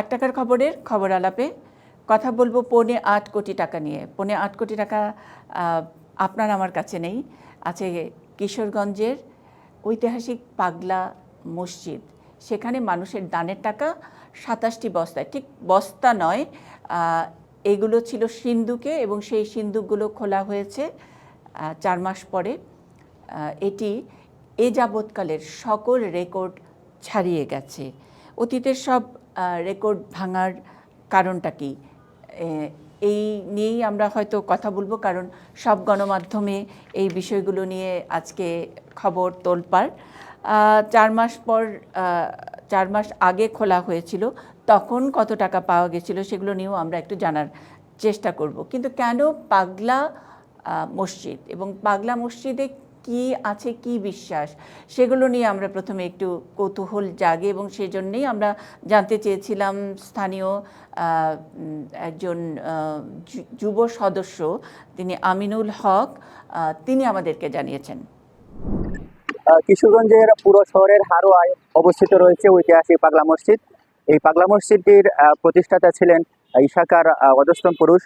এক টাকার খবরের খবর আলাপে কথা বলব পৌনে আট কোটি টাকা নিয়ে। পৌনে আট কোটি টাকা আপনার আমার কাছে নেই। আছে কিশোরগঞ্জের ঐতিহাসিক পাগলা মসজিদ। সেখানে মানুষের দানের টাকা সাতাশটি বস্তায়। ঠিক বস্তা নয় এগুলো ছিল সিন্ধুকে এবং সেই সিন্ধুকগুলো খোলা হয়েছে চার মাস পরে। এটি এ যাবৎকালের সকল রেকর্ড ছাড়িয়ে গেছে। অতীতের সব রেকর্ড ভাঙার কারণটা কি? এই নিয়েই আমরা হয়তো কথা বলব, কারণ সব গণমাধ্যমে এই বিষয়গুলো নিয়ে আজকে খবর তোলপাড়। চার মাস পর চার মাস আগে খোলা হয়েছিল, তখন কত টাকা পাওয়া গেছিল সেগুলো নিয়েও আমরা একটু জানার চেষ্টা করব। কিন্তু কেন পাগলা মসজিদ? এবং পাগলা মসজিদে কি আছে কি বিশ্বাস? সেগুলো নিয়ে আমরা প্রথমে একটু কৌতূহল জাগে এবং সেজন্যেই আমরা জানতে চেয়েছিলাম স্থানীয় একজন যুব সদস্য তিনি আমিনুল হক তিনি আমাদেরকে জানিয়েছেন। কিশোরগঞ্জের পুরো শহরের হারোয়ায় অবস্থিত রয়েছে ঐতিহাসিক পাগলা মসজিদ। এই পাগলা মসজিদটির প্রতিষ্ঠাতা ছিলেন ইশাকার আহ, অধস্তন পুরুষ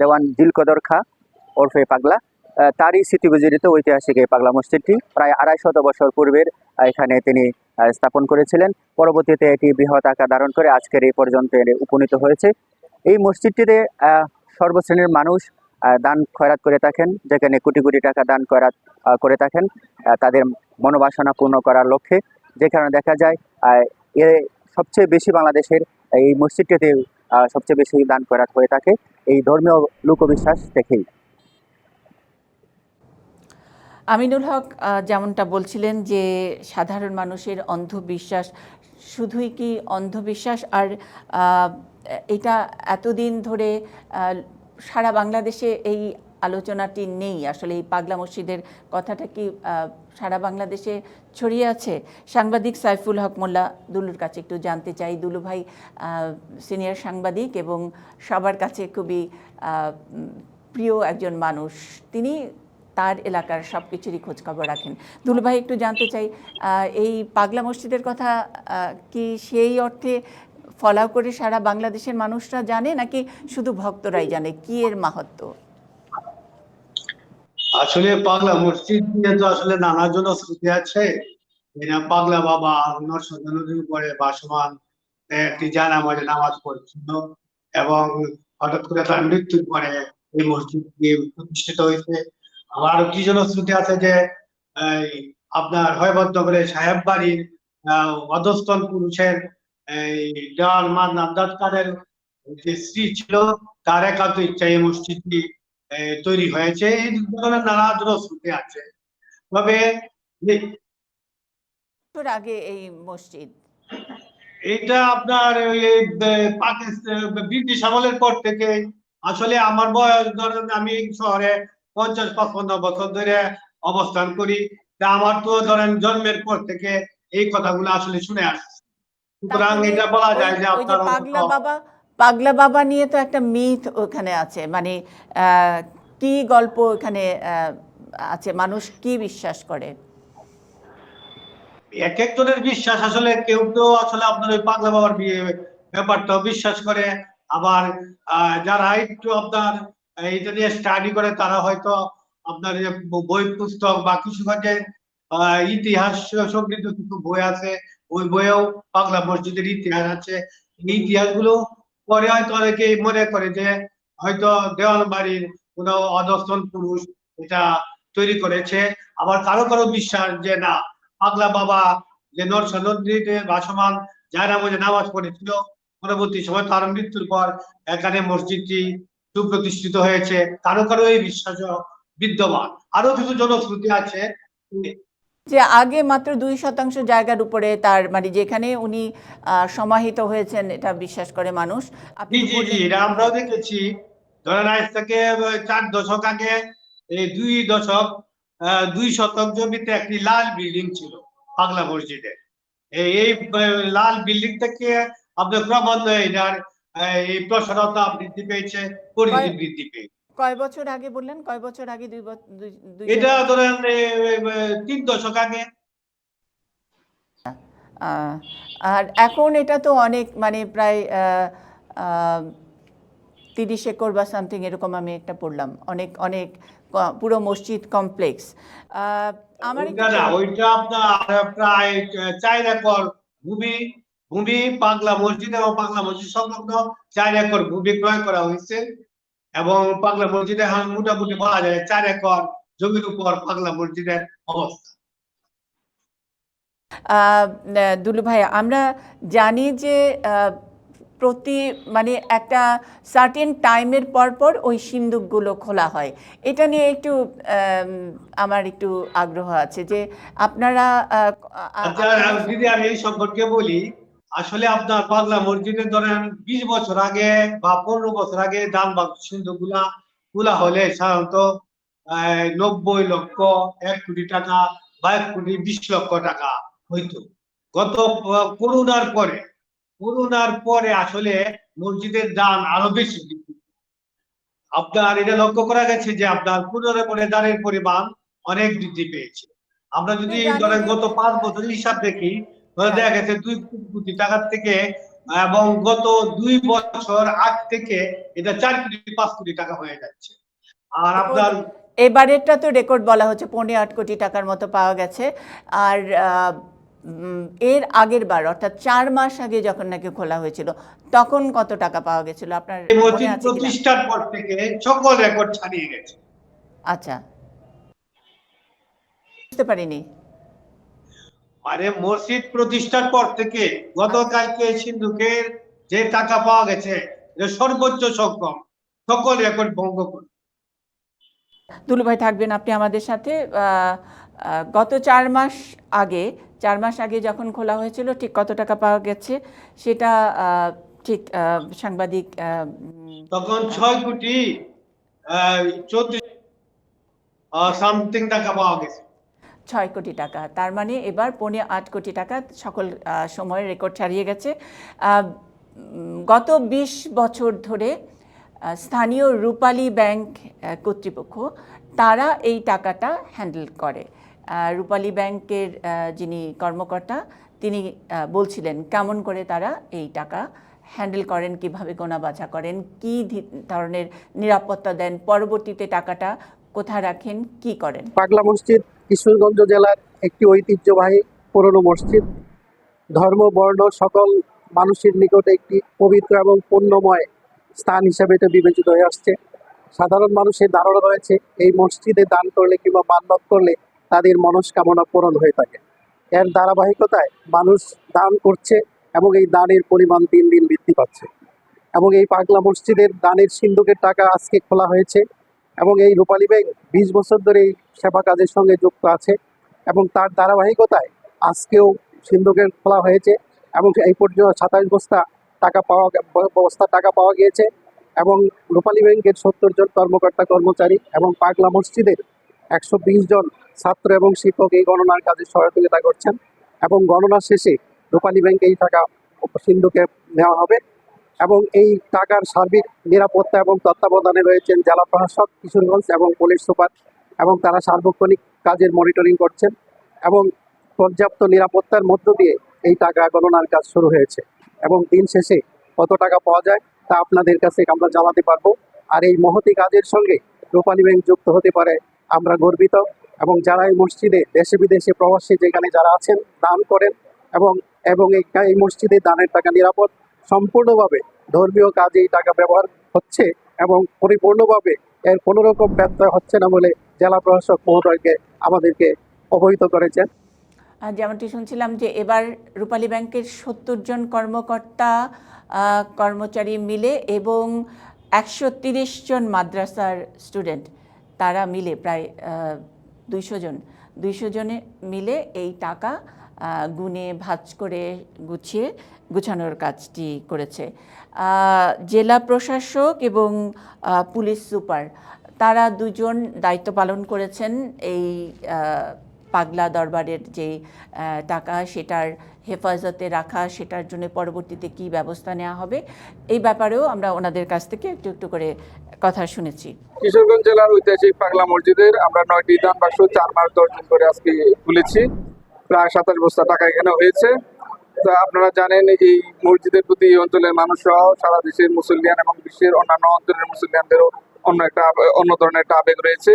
দেওয়ান দিলকদর খা ওরফে পাগলা। তারই স্মৃতিবিজড়িত ঐতিহাসিক এই পাগলা মসজিদটি। প্রায় আড়াই শত বছর পূর্বের এখানে তিনি স্থাপন করেছিলেন। পরবর্তীতে এটি বৃহৎ আকার ধারণ করে আজকের এই পর্যন্ত উপনীত হয়েছে। এই মসজিদটিতে সর্বশ্রেণীর মানুষ দান খয়রাত করে থাকেন, যেখানে কোটি কোটি টাকা দান খয়রাত করে থাকেন তাদের মনোবাসনা পূর্ণ করার লক্ষ্যে। যেখানে দেখা যায় এ সবচেয়ে বেশি বাংলাদেশের, এই মসজিদটিতে সবচেয়ে বেশি দান করাত হয়ে থাকে। এই ধর্মীয় লোকবিশ্বাস দেখেই আমিনুল হক যেমনটা বলছিলেন যে সাধারণ মানুষের অন্ধবিশ্বাস, শুধুই কি অন্ধবিশ্বাস? আর এটা এতদিন ধরে সারা বাংলাদেশে এই আলোচনাটি নেই। আসলে এই পাগলা মসজিদের কথাটা কি সারা বাংলাদেশে ছড়িয়ে আছে? সাংবাদিক সাইফুল হক মোল্লা, দুলুর কাছে একটু জানতে চাই। দুলু ভাই সিনিয়র সাংবাদিক এবং সবার কাছে খুবই প্রিয় একজন মানুষ। তিনি তার এলাকার সব কিছুরই খোঁজখবর রাখেন। দুলু ভাই একটু জানতে চাই এই পাগলা মসজিদের কথা কি সেই অর্থে ফলাও করে সারা বাংলাদেশের মানুষরা জানে, নাকি শুধু ভক্তরাই জানে? কি এর মাহাত্ম্য আসলে পাগলা মসজিদ নিয়ে তো আসলে নানা জনশ্রুতি আছে। পাগলা বাবা নরসিংহ নদীর উপরে ভাসমান একটি জানামাজে নামাজ পড়ছিল এবং হঠাৎ করে তার মৃত্যুর পরে এই মসজিদটি প্রতিষ্ঠিত হয়েছে। আবার কি কি জনশ্রুতি আছে যে আপনার হয়বদ্ধ সাহেব বাড়ির অধস্তন পুরুষের মান নামদাদ যে স্ত্রী ছিল তার একান্ত ইচ্ছা এই মসজিদটি তৈরি হয়েছে। এই ধরনের নানা জনশ্রুতি আছে। তবে আগে এই মসজিদ। এটা আপনার পাকিস্তান ব্রিটিশ আমলের পর থেকে আসলে আমার বয়স ধরেন আমি শহরে পঞ্চাশ পাঁচপান্ন বছর ধরে অবস্থান করি। তা আমার তো ধরেন জন্মের পর থেকে এই কথাগুলো আসলে শুনে আসছি। সুতরাং এটা বলা যায় যে আপনার পাগলা বাবা পাগলা বাবা নিয়ে তো একটা মিথ ওখানে আছে। মানে কি গল্প আহ, আছে? মানুষ কি বিশ্বাস করে? এক একজনের বিশ্বাস আসলে কেউ কেউ আসলে আপনার ওই পাগলা বাবার বিয়ে ব্যাপারটাও বিশ্বাস করে। আবার যারা একটু আপনার এইটা নিয়ে স্টাডি করে তারা হয়তো আপনার যে বই পুস্তক বা কিশোরগঞ্জের আহ, ইতিহাস সমৃদ্ধ কিছু বই আছে ওই বইয়েও পাগলা মসজিদের ইতিহাস আছে। এই ইতিহাসগুলো পরে হয়তো অনেকে মনে করে যে হয়তো দেওয়ান বাড়ির কোনো অধস্তন পুরুষ এটা তৈরি করেছে। আবার কারও কারও বিশ্বাস যে না পাগলা বাবা যে নরসা নদীতে ভাসমান যারা মধ্যে নামাজ পড়েছিল পরবর্তী সময় তার মৃত্যুর পর এখানে মসজিদটি সুপ্রতিষ্ঠিত হয়েছে কারও কারও এই বিশ্বাস বিদ্যমান। আরও কিছু জনশ্রুতি আছে। যে আগে মাত্র দুই শতাংশ জায়গার উপরে তার মানে যেখানে উনি সমাহিত হয়েছেন এটা বিশ্বাস করে মানুষ। জি জি জি এটা আমরাও দেখেছি। ধরেন আজ থেকে চার দশক আগে এই দুই দশক দুই শতক জমিতে একটি লাল বিল্ডিং ছিল পাগলা মসজিদে। এই এই লাল বিল্ডিং থেকে আপনার ক্রমান্বয়ে এটার এই প্রসারতা বৃদ্ধি পেয়েছে পরিধি বৃদ্ধি পেয়েছে। কয় বছর আগে বললেন? কয় বছর আগে দুই এটা ধরেন তিন দশক আগে। আর এখন এটা তো অনেক মানে প্রায় তিরিশ একর বা সামথিং এরকম আমি একটা পড়লাম। অনেক অনেক পুরো মসজিদ কমপ্লেক্স আমার ওইটা আপনার প্রায় চার একর ভূমি। ভূমি পাগলা মসজিদ এবং পাগলা মসজিদ সংলগ্ন চার একর ভূমি ক্রয় করা হয়েছে এবং পাগলা মসজিদে মোটামুটি বলা যায় চার একর জমির উপর পাগলা মসজিদের অবস্থা। আহ, দুলু ভাই আমরা জানি যে প্রতি মানে একটা সার্টেন টাইমের পর পর ওই সিন্দুকগুলো খোলা হয়। এটা নিয়ে একটু আম, আমার একটু আগ্রহ আছে যে আপনারা আচ্ছা দিদি আমি এই সম্পর্কে বলি আসলে আপনার পাগলা মসজিদে ধরেন বিশ বছর আগে বা পনেরো বছর আগে দান বাক্স সিন্ধু গুলা হলে সাধারণত নব্বই লক্ষ এক কোটি টাকা বা এক কোটি বিশ লক্ষ টাকা হইতো। গত করোনার পরে করোনার পরে আসলে মসজিদের দান আরও বেশি। বৃদ্ধি আপনার এটা লক্ষ্য করা গেছে যে আপনার পুনরে পরে দানের পরিমাণ অনেক বৃদ্ধি পেয়েছে। আমরা যদি ধরেন গত পাঁচ বছর হিসাব দেখি দেখা গেছে দুই কোটি টাকার থেকে এবং গত দুই বছর আগ থেকে এটা চার কোটি পাঁচ কোটি টাকা হয়ে যাচ্ছে। আর আপনার এবারেরটা তো রেকর্ড বলা হচ্ছে পৌনে আট কোটি টাকার মতো পাওয়া গেছে। আর এর আগের বার অর্থাৎ চার মাস আগে যখন নাকি খোলা হয়েছিল তখন কত টাকা পাওয়া গেছিল? আপনার প্রতিষ্ঠার পর থেকে সকল রেকর্ড ছাড়িয়ে গেছে। আচ্ছা। বুঝতে পারিনি। মানে মসজিদ প্রতিষ্ঠার পর থেকে গতকালকে সিন্ধুকের যে টাকা পাওয়া গেছে সর্বোচ্চ সক্ষম সকল রেকর্ড ভঙ্গ করে দুলু ভাই থাকবেন আপনি আমাদের সাথে। গত চার মাস আগে চার মাস আগে যখন খোলা হয়েছিল ঠিক কত টাকা পাওয়া গেছে সেটা আহ, ঠিক আহ, সাংবাদিক তখন ছয় কোটি চৌত্রিশ সামথিং টাকা পাওয়া গেছে। ছয় কোটি টাকা। তার মানে এবার পৌনে আট কোটি টাকা সকল সময়ের রেকর্ড ছাড়িয়ে গেছে। গত বিশ বছর ধরে স্থানীয় রূপালী ব্যাংক কর্তৃপক্ষ, তারা এই টাকাটা হ্যান্ডেল করে। রূপালী ব্যাংকের যিনি কর্মকর্তা, তিনি বলছিলেন কেমন করে তারা এই টাকা হ্যান্ডেল করেন, কীভাবে গোনা বাছা করেন, কি ধরনের নিরাপত্তা দেন, পরবর্তীতে টাকাটা কোথায় রাখেন, কি করেন? পাগলা মসজিদ কিশোরগঞ্জ জেলার একটি ঐতিহ্যবাহী পুরনো মসজিদ। ধর্ম, বর্ণ সকল মানুষের নিকটে একটি পবিত্র এবং পুণ্যময় স্থান হিসেবে এটা বিবেচিত হয়ে আসছে। সাধারণ মানুষের ধারণা রয়েছে, এই মসজিদে দান করলে কিংবা মান্যত করলে তাদের মনস্কামনা পূরণ হয়ে থাকে। এর ধারাবাহিকতায় মানুষ দান করছে এবং এই দানের পরিমাণ দিন দিন বৃদ্ধি পাচ্ছে। এবং এই পাগলা মসজিদের দানের সিন্ধুকের টাকা আজকে খোলা হয়েছে। এবং এই রূপালী ব্যাংক বিশ বছর ধরে এই সেবা কাজের সঙ্গে যুক্ত আছে এবং তার ধারাবাহিকতায় আজকেও সিন্ধুকের খোলা হয়েছে এবং এই পর্যন্ত সাতাশ বস্তা টাকা পাওয়া বস্তা টাকা পাওয়া গিয়েছে এবং রূপালী ব্যাংকের সত্তর জন কর্মকর্তা কর্মচারী এবং পাগলা মসজিদের একশো বিশ জন ছাত্র এবং শিক্ষক এই গণনার কাজে সহযোগিতা করছেন এবং গণনা শেষে রূপালী ব্যাংকে এই টাকা সিন্ধুকে নেওয়া হবে। এবং এই টাকার সার্বিক নিরাপত্তা এবং তত্ত্বাবধানে রয়েছেন জেলা প্রশাসক কিশোরগঞ্জ এবং পুলিশ সুপার এবং তারা সার্বক্ষণিক কাজের মনিটরিং করছেন এবং পর্যাপ্ত নিরাপত্তার মধ্য দিয়ে এই টাকা গণনার কাজ শুরু হয়েছে এবং দিন শেষে কত টাকা পাওয়া যায় তা আপনাদের কাছে আমরা জানাতে পারব। আর এই মহতি কাজের সঙ্গে রূপালী ব্যাংক যুক্ত হতে পারে আমরা গর্বিত এবং যারা এই মসজিদে দেশে বিদেশে প্রবাসী যেখানে যারা আছেন দান করেন এবং এবং এই মসজিদে দানের টাকা নিরাপদ সম্পূর্ণভাবে ধর্মীয় কাজে এই টাকা ব্যবহার হচ্ছে এবং পরিপূর্ণভাবে এর কোনো রকম ব্যত্যয় হচ্ছে না বলে জেলা প্রশাসক মহোদয়কে আমাদেরকে অবহিত করেছেন। যেমনটি শুনছিলাম যে এবার রূপালী ব্যাংকের সত্তর জন কর্মকর্তা কর্মচারী মিলে এবং একশো জন মাদ্রাসার স্টুডেন্ট, তারা মিলে প্রায় দুইশো জন। দুইশো জনে মিলে এই টাকা গুনে ভাজ করে গুছিয়ে গুছানোর কাজটি করেছে। জেলা প্রশাসক এবং পুলিশ সুপার, তারা দুজন দায়িত্ব পালন করেছেন এই পাগলা দরবারের যে টাকা সেটার হেফাজতে রাখা, সেটার জন্য পরবর্তীতে কি ব্যবস্থা নেওয়া হবে, এই ব্যাপারেও আমরা ওনাদের কাছ থেকে একটু একটু করে কথা শুনেছি। কিশোরগঞ্জ জেলার ঐতিহাসিক পাগলা মসজিদের আমরা নয়টি দান বাক্স চার মাস দশ দিন করে আজকে খুলেছি। প্রায় সাতাশ বস্তা টাকা এখানে হয়েছে। আপনারা জানেন এই মসজিদের প্রতি এই অঞ্চলের মানুষ সহ সারা দেশের মুসলিয়ান এবং বিশ্বের অন্যান্য অঞ্চলের মুসলিয়ানদেরও অন্য একটা, অন্য ধরনের একটা আবেগ রয়েছে।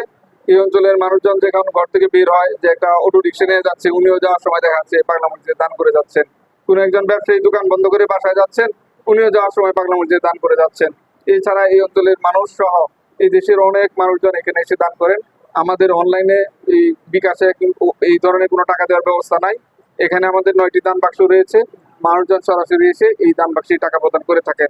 এই অঞ্চলের মানুষজন যে কারণ ঘর থেকে বের হয়, যে একটা অটো রিক্সা নিয়ে যাচ্ছে, উনিও যাওয়ার সময় দেখা যাচ্ছে পাগলা মসজিদে দান করে যাচ্ছেন। কোন একজন ব্যবসায়ী দোকান বন্ধ করে বাসায় যাচ্ছেন, উনিও যাওয়ার সময় পাগলা মসজিদে দান করে যাচ্ছেন। এছাড়া এই অঞ্চলের মানুষ সহ এই দেশের অনেক মানুষজন এখানে এসে দান করেন। আমাদের অনলাইনে এই বিকাশে এই ধরনের কোনো টাকা দেওয়ার ব্যবস্থা নাই। এখানে আমাদের নয়টি দান বাক্স রয়েছে। মানুষজন সরাসরি এসে এই দান বাক্সে টাকা প্রদান করে থাকেন।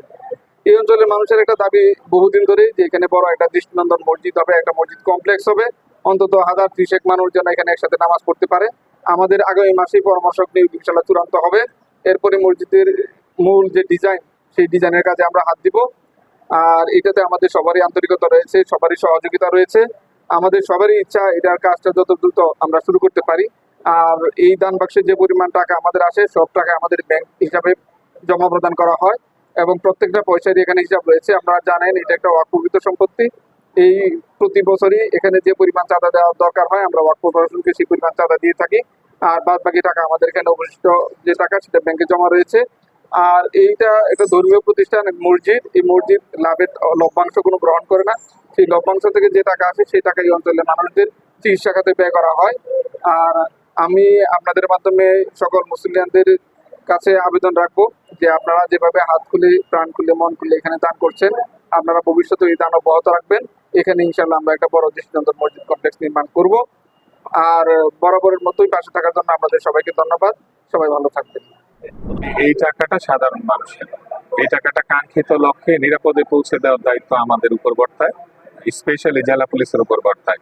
এই অঞ্চলের মানুষের একটা দাবি বহুদিন ধরে যে এখানে বড় একটা দৃষ্টিনন্দন মসজিদ হবে, একটা মসজিদ কমপ্লেক্স হবে। অন্তত হাজার ত্রিশেক মানুষ যেন এখানে একসাথে নামাজ পড়তে পারে। আমাদের আগামী মাসেই পরামর্শ নিয়ে ইনশাল্লাহ চূড়ান্ত হবে। এরপরে মসজিদের মূল যে ডিজাইন সেই ডিজাইনের কাজে আমরা হাত দিব। আর এটাতে আমাদের সবারই আন্তরিকতা রয়েছে, সবারই সহযোগিতা রয়েছে। আমাদের সবারই ইচ্ছা, এটার কাজটা যত দ্রুত আমরা শুরু করতে পারি। আর এই দান বাক্সে যে পরিমাণ টাকা আমাদের আসে, সব টাকা আমাদের ব্যাংক হিসাবে জমা প্রদান করা হয় এবং প্রত্যেকটা পয়সারই এখানে হিসাব রয়েছে। আপনারা জানেন, এটা একটা ওয়াকফিত সম্পত্তি। এই প্রতি বছরই এখানে যে পরিমাণ চাঁদা দেওয়ার দরকার হয়, আমরা ওয়াকফ প্রশাসনকে সেই পরিমাণ চাঁদা দিয়ে থাকি। আর বাদ বাকি টাকা আমাদের এখানে অবশিষ্ট যে টাকা, সেটা ব্যাংকে জমা রয়েছে। আর এইটা একটা ধর্মীয় প্রতিষ্ঠান, মসজিদ। এই মসজিদ লাভের লভ্যাংশ কোনো গ্রহণ করে না। সেই লভ্যাংশ থেকে যে টাকা আসে, সেই টাকা এই অঞ্চলের মানুষদের চিকিৎসা খাতে ব্যয় করা হয়। আর আমি আপনাদের মাধ্যমে সকল মুসলিয়ানদের কাছে আবেদন রাখব যে আপনারা যেভাবে হাত খুলে, প্রাণ খুলে, মন খুলে এখানে দান করছেন, আপনারা ভবিষ্যতে এই দান অব্যাহত রাখবেন। এখানে ইনশাল্লাহ আমরা একটা বড় দৃষ্টিনন্দন মসজিদ কমপ্লেক্স নির্মাণ করব। আর বরাবরের মতোই পাশে থাকার জন্য আপনাদের সবাইকে ধন্যবাদ। সবাই ভালো থাকবেন। এই টাকাটা সাধারণ মানুষের। এই টাকাটা কাঙ্ক্ষিত লক্ষ্যে নিরাপদে পৌঁছে দেওয়ার দায়িত্ব আমাদের উপর বর্তায়, স্পেশালি জেলা পুলিশের উপর বর্তায়।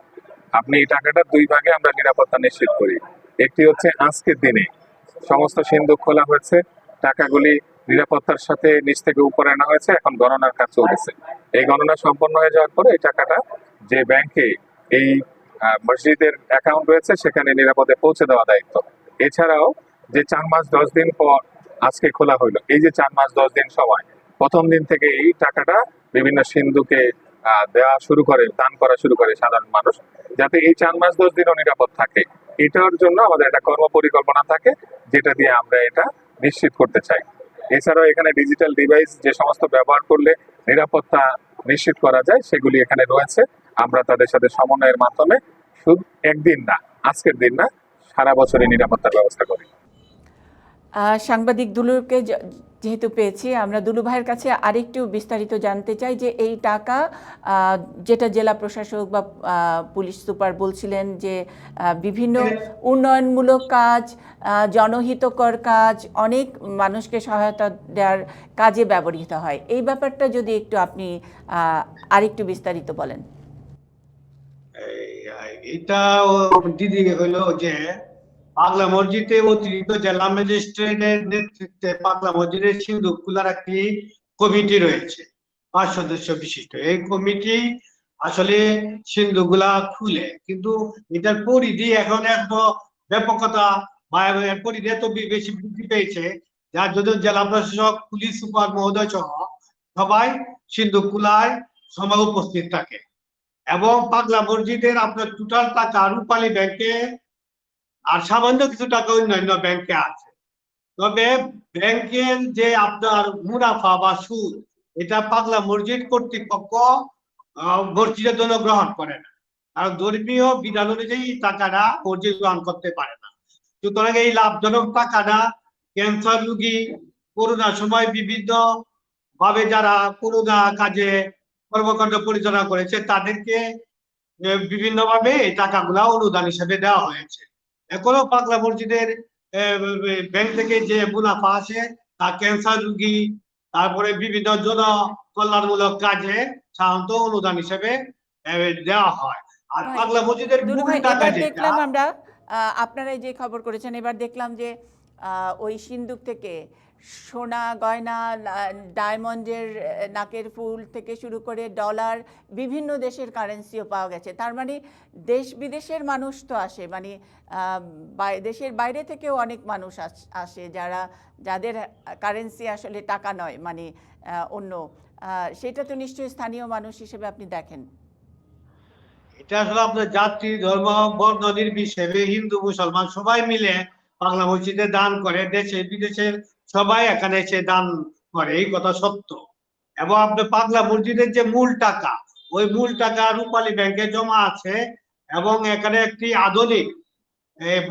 আপনি এই টাকাটা দুই ভাগে আমরা নিরাপত্তা নিশ্চিত করি। একটি হচ্ছে আজকের দিনে। সমস্ত সিন্ধু খোলা হয়েছে, টাকাগুলি নিরাপত্তার সাথে নিচ থেকে উপরে আনা হয়েছে, এখন গণনার কাজ চলছে এই গণনা সম্পন্ন হয়ে যাওয়ার পরে এই টাকাটা যে ব্যাংকে এই মসজিদের অ্যাকাউন্ট রয়েছে, সেখানে নিরাপদে পৌঁছে দেওয়া দায়িত্ব। এছাড়াও যে চার মাস, দশ দিন পর আজকে খোলা হইল, এই যে চার মাস, দশ দিন সময়, প্রথম দিন থেকে এই টাকাটা বিভিন্ন সিন্ধুকে দেওয়া শুরু করে, দান করা শুরু করে সাধারণ মানুষ, যাতে এই চার মাস, দশ দিনও নিরাপদ থাকে। এটার জন্য আমাদের একটা কর্ম পরিকল্পনা থাকে, যেটা দিয়ে আমরা এটা নিশ্চিত করতে চাই। এছাড়াও এখানে ডিজিটাল ডিভাইস যে সমস্ত ব্যবহার করলে নিরাপত্তা নিশ্চিত করা যায়, সেগুলি এখানে রয়েছে। আমরা তাদের সাথে সমন্বয়ের মাধ্যমে শুধু, একদিন না, আজকের দিন না, সারা বছরই নিরাপত্তার ব্যবস্থা করি। সাংবাদিক দুলুকে যে- যেহেতু পেয়েছি আমরা দুলু ভাইয়ের কাছে আরেকটু বিস্তারিত জানতে চাই যে এই টাকা যেটা জেলা প্রশাসক বা পুলিশ সুপার বলছিলেন যে বিভিন্ন উন্নয়নমূলক কাজ জনহিতকর কাজ অনেক মানুষকে সহায়তা দেওয়ার কাজে ব্যবহৃত হয়। এই ব্যাপারটা যদি একটু আপনি আরেকটু বিস্তারিত বলেন। এটা দিদি হইল যে পাগলা মসজিদে অতিরিক্ত জেলা ম্যাজিস্ট্রেটের নেতৃত্বে পাগলা মসজিদের সিন্ধু খোলার একটি কমিটি রয়েছে। পাঁচ সদস্য বিশিষ্ট। এই কমিটি আসলে সিন্ধুগুলা খুলে, কিন্তু এটার পরিধি এখন এত ব্যাপকতা বা পরিধি এত বেশি বৃদ্ধি পেয়েছে, যার জন্য জেলা প্রশাসক, পুলিশ সুপার মহোদয় সহ সবাই সিন্ধু কুলায় সময় উপস্থিত থাকে। এবং পাগলা মসজিদের আপনার টোটাল টাকা রূপালী ব্যাংকে আর সামান্য কিছু টাকা অন্যান্য ব্যাংকে আছে। তবে ব্যাংকের যে আপনার মুনাফা বা সুদ, এটা পাগলা মসজিদ কর্তৃপক্ষ মসজিদের জন্য গ্রহণ করে না। কারণ ধর্মীয় বিধান অনুযায়ী টাকাটা মসজিদ গ্রহণ করতে পারে না। সুতরাং এই লাভজনক টাকাটা ক্যান্সার রোগী করোনার সময় বিভিন্ন ভাবে যারা করোনা কাজে কর্মকাণ্ড পরিচালনা করেছে, তাদেরকে বিভিন্ন ভাবে এই টাকাগুলা অনুদান হিসেবে দেওয়া হয়েছে। এখনও পাগলা মসজিদের ব্যাংক থেকে যে মুনাফা আসে তা ক্যান্সার রুগী তারপরে বিভিন্ন জন কল্যাণমূলক কাজে সাধারণত অনুদান হিসেবে দেওয়া হয়। আর পাগলা মসজিদের টাকা দেখলাম আমরা আহ, আপনারাই যে খবর করেছেন এবার দেখলাম যে আহ, ওই সিন্ধুক থেকে সোনা গয়না ডায়মন্ডের নাকের ফুল থেকে শুরু করে ডলার বিভিন্ন দেশের কারেন্সিও পাওয়া গেছে। তার মানে দেশ বিদেশের মানুষ তো আসে মানে দেশের বাইরে থেকেও অনেক মানুষ আসে যারা, যাদের কারেন্সি আসলে টাকা নয় মানে অন্য সেটা তো নিশ্চয়ই স্থানীয় মানুষ হিসেবে আপনি দেখেন। এটা আসলে আপনার জাতি, ধর্ম, বর্ণ নির্বিশেষে হিন্দু, মুসলমান সবাই মিলে বাংলা মসজিদে দান করে, দেশে, বিদেশের সবাই এখানে এসে দান করে, এই কথা সত্য। এবং আপনার পাগলা মসজিদের যে মূল টাকা, ওই মূল টাকা রূপালী ব্যাংকে জমা আছে এবং এখানে একটি আধুনিক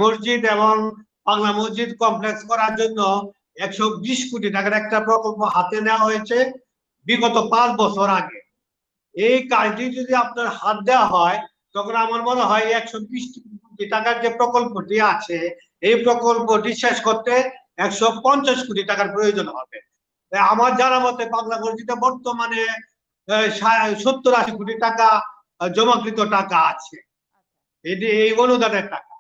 মসজিদ এবং বাংলা মসজিদ কমপ্লেক্স করার জন্য একশো বিশ কোটি টাকার একটা প্রকল্প হাতে নেওয়া হয়েছে বিগত পাঁচ বছর আগে। এই কাজটি যদি আপনার হাত দেওয়া হয়, তখন আমার মনে হয় একশো বিশ কোটি টাকার যে প্রকল্পটি আছে, এই প্রকল্পটি শেষ করতে একশো পঞ্চাশ কোটি টাকার প্রয়োজন হবে। আমার জানা মতে বাংলা মসজিদে বর্তমানে সত্তর আশি কোটি টাকা জমাকৃত টাকা আছে। এটি এই অনুদানের টাকা।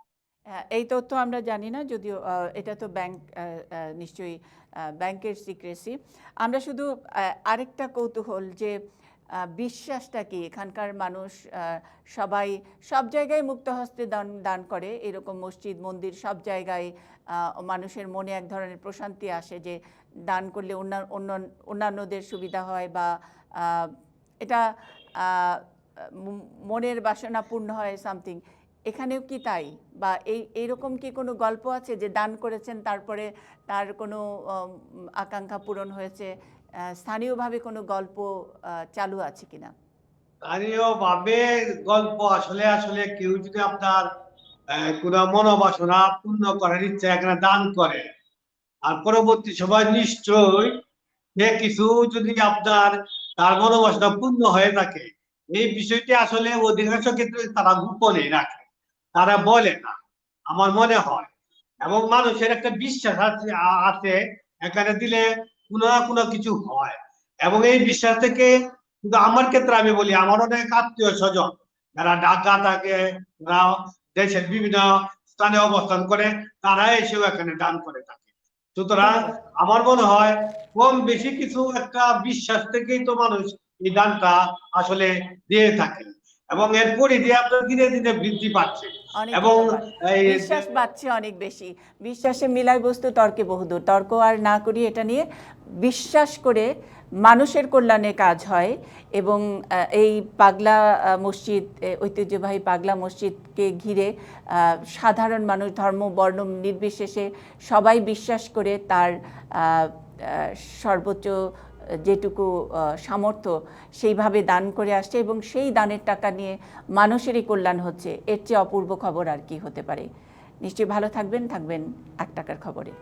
হ্যাঁ, এই তথ্য আমরা জানি না যদিও এটা তো ব্যাংক নিশ্চয়ই ব্যাংকের সিক্রেসি আমরা শুধু আরেকটা কৌতূহল যে আহ, বিশ্বাসটা কি? এখানকার মানুষ সবাই সব জায়গায় মুক্ত হস্তে দান দান করে। এরকম মসজিদ মন্দির সব জায়গায় মানুষের মনে এক ধরনের প্রশান্তি আসে যে দান করলে অন্য অন্য অন্যান্যদের সুবিধা হয় বা এটা মনের বাসনা পূর্ণ হয় সামথিং। এখানেও কি তাই? বা এই এইরকম কি কোনো গল্প আছে যে দান করেছেন তারপরে তার কোনো আকাঙ্ক্ষা পূরণ হয়েছে? স্থানীয়ভাবে কোনো গল্প চালু আছে কিনা? স্থানীয় ভাবে গল্প আসলে আসলে কেউ যদি আপনার কোনো মনোবাসনা পূর্ণ করার ইচ্ছা এখানে দান করে, আর পরবর্তী সময় নিশ্চয়ই সে কিছু যদি আপনার, তার মনোবাসনা পূর্ণ হয়ে থাকে, এই বিষয়টি আসলে অধিকাংশ ক্ষেত্রে তারা গোপনে রাখে, তারা বলে না, আমার মনে হয়। এবং মানুষের একটা বিশ্বাস আছে, এখানে দিলে কোনো না কোনো কিছু হয়। এবং এই বিশ্বাস থেকে কিন্তু আমার ক্ষেত্রে আমি বলি আমার অনেক আত্মীয় স্বজন যারা ঢাকা থাকে দেশের বিভিন্ন স্থানে অবস্থান করে, তারা এসেও এখানে দান করে থাকে। সুতরাং আমার মনে হয় কম বেশি কিছু একটা বিশ্বাস থেকেই তো মানুষ এই দানটা আসলে দিয়ে থাকে এবং এর পরিধি আপনার দিনে দিনে বৃদ্ধি পাচ্ছে। এবং বিশ্বাস বাড়ছে অনেক বেশি। বিশ্বাসে মিলাই বস্তু তর্কে বহুদূর। তর্ক আর না করি এটা নিয়ে বিশ্বাস করে মানুষের কল্যাণে কাজ হয় এবং এই পাগলা মসজিদ ঐতিহ্যবাহী পাগলা মসজিদকে ঘিরে সাধারণ মানুষ ধর্ম বর্ণ নির্বিশেষে সবাই বিশ্বাস করে তার সর্বোচ্চ যেটুকু সামর্থ্য সেইভাবে দান করে আসছে এবং সেই দানের টাকা নিয়ে মানুষেরই কল্যাণ হচ্ছে। এর চেয়ে অপূর্ব খবর আর কি হতে পারে। নিশ্চয়ই ভালো থাকবেন থাকবেন এক টাকার খবরে।